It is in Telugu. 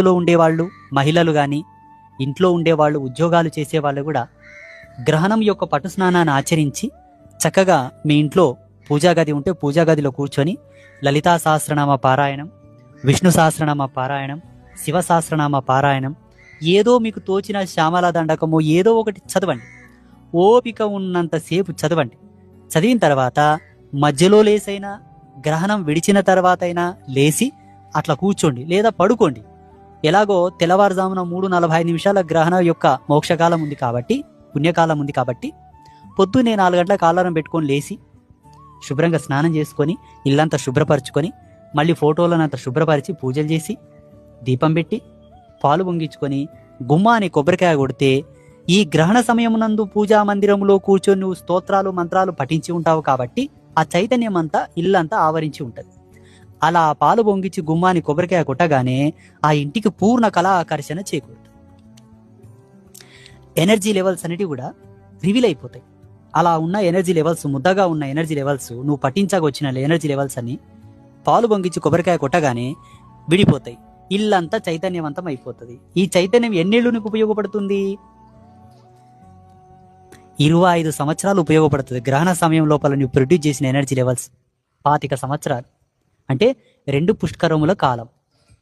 గృహస్థులో ఉండేవాళ్ళు మహిళలు కానీ ఇంట్లో ఉండేవాళ్ళు ఉద్యోగాలు చేసేవాళ్ళు కూడా గ్రహణం యొక్క పటు స్నానాన్ని ఆచరించి చక్కగా మీ ఇంట్లో పూజా గది ఉంటే పూజా గదిలో కూర్చొని లలితా సహస్రనామ పారాయణం విష్ణు సహస్రనామ పారాయణం శివ సహస్రనామ పారాయణం ఏదో మీకు తోచిన శ్యామల దండకము ఏదో ఒకటి చదవండి. ఓపిక ఉన్నంతసేపు చదవండి. చదివిన తర్వాత మధ్యలో లేసైనా గ్రహణం విడిచిన తర్వాత అయినా లేచి అట్లా కూర్చోండి లేదా పడుకోండి. ఎలాగో తెల్లవారుజామున మూడు నలభై నిమిషాల గ్రహణం యొక్క మోక్షకాలం ఉంది కాబట్టి పుణ్యకాలం ఉంది కాబట్టి పొద్దున్నే నాలుగు గంటలకు అలారం పెట్టుకొని లేచి శుభ్రంగా స్నానం చేసుకొని ఇల్లంతా శుభ్రపరచుకొని మళ్ళీ ఫోటోలను అంత శుభ్రపరిచి పూజలు చేసి దీపం పెట్టి పాలు పొంగించుకొని గుమ్మాని కొబ్బరికాయ కొడితే ఈ గ్రహణ సమయమునందు పూజా మందిరంలో కూర్చొని నువ్వు స్తోత్రాలు మంత్రాలు పఠించి ఉంటావు కాబట్టి ఆ చైతన్యం అంతా ఇల్లంతా ఆవరించి ఉంటుంది. అలా పాలు పొంగిచ్చి గుమ్మాని కొబ్బరికాయ కొట్టగానే ఆ ఇంటికి పూర్ణ కళా ఆకర్షణ చేకూరుతుంది. ఎనర్జీ లెవెల్స్ అనేటివి కూడా రివీల్ అయిపోతాయి. అలా ఉన్న ఎనర్జీ లెవెల్స్ ముద్దగా ఉన్న ఎనర్జీ లెవెల్స్ నువ్వు పట్టించగా వచ్చిన ఎనర్జీ లెవెల్స్ అని పాలు పొంగిచ్చి కొబ్బరికాయ కొట్టగానే విడిపోతాయి. ఇల్లంతా చైతన్యవంతం అయిపోతుంది. ఈ చైతన్యం ఎన్నేళ్ళు నీకు ఉపయోగపడుతుంది? ఇరవై ఐదు సంవత్సరాలు ఉపయోగపడుతుంది. గ్రహణ సమయం లోపల నువ్వు ప్రొడ్యూస్ చేసిన ఎనర్జీ లెవెల్స్. పాతిక సంవత్సరాలు. అంటే రెండు పుష్కరముల కాలం.